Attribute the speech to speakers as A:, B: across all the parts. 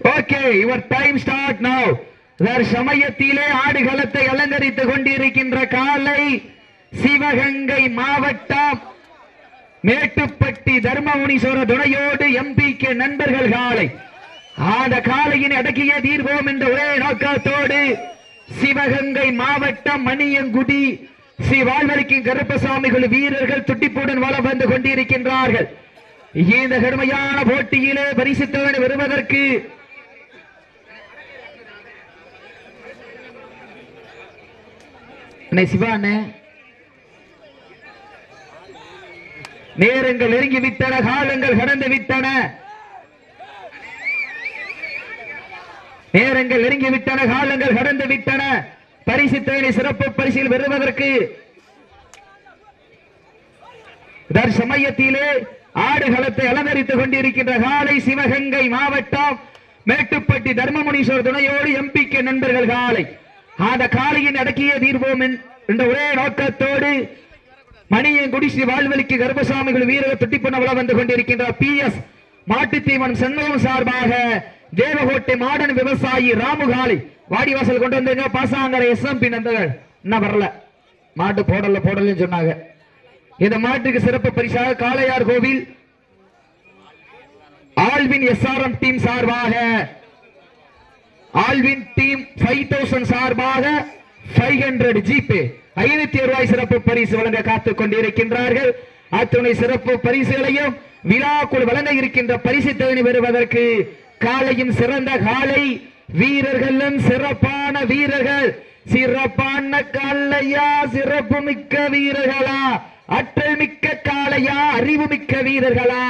A: Okay your time start now சமயத்திலே ஆடுகளத்தை அலங்கரித்துக் கொண்டிருக்கின்ற காலை சிவகங்கை மாவட்டம் மேட்டுப்பட்டி தர்மமுனீஸ்வர துணையோடு எம்பிக்கு நண்பர்கள் காலை. ஆட காலையின் அடக்கிய தீர்வோம் என்ற ஒரே நோக்கத்தோடு சிவகங்கை மாவட்டம் மணியங்குடி ஸ்ரீ வாழ்வரிக்கு கருப்பசாமிகள் வீரர்கள் துட்டிப்புடன் வள வந்து கொண்டிருக்கின்றார்கள். இந்த கடுமையான போட்டியிலே பரிசுத்தவன் வருவதற்கு அண்ணே சிவா அண்ணே நேரங்கள் நெருங்கி விட்டன காலங்கள் கடந்து விட்டன நேரங்கள் நெருங்கி விட்டன காலங்கள் கடந்து விட்டன பரிசு தேனி சிறப்பு பரிசில் பெறுவதற்கு தற்சமயத்திலே ஆடுகளத்தை அலங்கரித்துக் கொண்டிருக்கின்ற காலை சிவகங்கை மாவட்டம் மேட்டுப்பட்டி தர்மமுனீஸ்வரர் துணையோடு எம்பிக்கு நண்பர்கள் காலை. அந்த காலையின் அடக்கிய தீர்வோம் என்ற ஒரே நோக்கத்தோடு மணியன் குடிசி வாழ்வழிக்கு கர்ப்பசாமிகள் வீரர்கள் துட்டிப்பண்ண வளம் வந்து கொண்டிருக்கின்ற பி எஸ் மாட்டுத்தீவன் சென்னையும் சார்பாக தேவகோட்டை மாடன் விவசாயி ராமுகாலி வாடிவாசல் கொண்டு வந்தீங்க. பாசாங்கரை எஸ்எம்பி நந்தகள் என்ன வரல. மாட்டு போடல போடலன்னு சொன்னாங்க. இந்த மாட்டுக்கு சிறப்பு பரிசாக Kalaiyar Kovil Alvin SRM team சார்பாக ஆல்வின் டீம் ஃபைவ் தௌசண்ட் சார்பாக ஃபைவ் ஹண்ட்ரட் ஜிபே ஐநூத்தி ரூபாய் சிறப்பு பரிசு வழங்க காத்துக் கொண்டிருக்கின்றார்கள். அத்துணை சிறப்பு பரிசுகளையும் விழாக்குள் வழங்க இருக்கின்ற பரிசு தேனி பெறுவதற்கு காலையும் சிறந்த காலை வீரர்களும் சிறப்பான வீரர்கள். சிறப்பான காலையா சிறப்பு மிக்க வீரர்களா அற்றல் மிக்க காளையா அறிவு மிக்க வீரர்களா?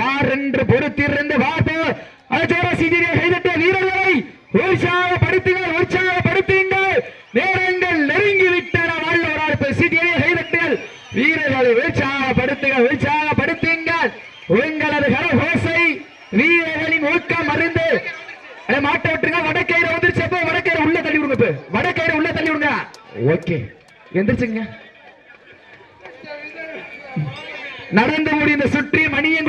A: யார் என்று பொறுத்திருந்து பார்ப்போம் அஜோர சிஜிரியை கைதட்ட வீரர்களை உற்சாகப்படுத்துங்கள் உற்சாகப்படுத்துங்கள் நேரங்கள் நெருங்கி விட்டன. வாழ்வரால் சிஜிரியை கைதட்டுங்கள் வீரர்களை உற்சாகப்படுத்துங்கள் உற்சாகப்படுத்துங்கள். உங்களது கரகோசை வீரர்களின் ஊக்கம் அறிந்து. மாட்ட விட்டுருங்க. வடக்கயிறு வந்துருச்சு அப்போ. வடக்கயிறு உள்ள தள்ளி விடுங்க இப்ப. வடக்கயிறு உள்ள தள்ளி விடுங்க. ஓகே. எந்திரிச்சுங்க. நடந்து முடிந்த சுற்றி மணியன்